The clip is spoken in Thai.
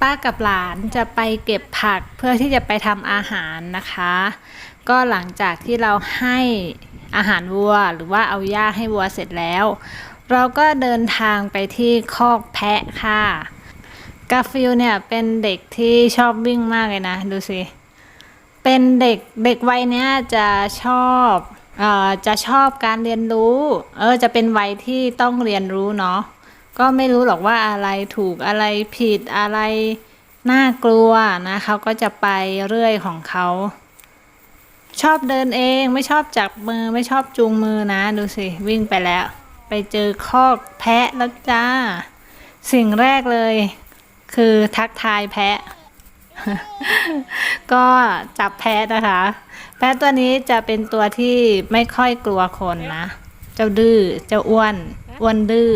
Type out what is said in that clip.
ป้ากับหลานจะไปเก็บผักเพื่อที่จะไปทำอาหารนะคะ ก็หลังจากที่เราให้อาหารวัวหรือว่าเอาหญ้าให้วัวเสร็จแล้ว เราก็เดินทางไปที่คอกแพะค่ะกาฟิลเนี่ยเป็นเด็กที่ชอบวิ่งมากเลยนะ ดูสิ เป็นเด็กเด็กวัยเนี้ยจะชอบเอ่อจะชอบการเรียนรู้ เออจะเป็นวัยที่ต้องเรียนรู้เนาะ ก็ไม่รู้หรอกว่าอะไรถูกอะไรผิดอะไรน่ากลัวนะเขาก็จะไปเรื่อยของเขา ชอบเดินเองไม่ชอบจับมือไม่ชอบจูงมือนะ ดูสิ วิ่งไปแล้ว ไปเจอคอกแพะแล้วจ้า สิ่งแรกเลย คือทักทายแพะ ก็จับแพะนะคะ แพะตัวนี้จะเป็นตัวที่ไม่ค่อยกลัวคนนะ เจ้าดื้อเจ้าอ้วน อ้วนดื้อ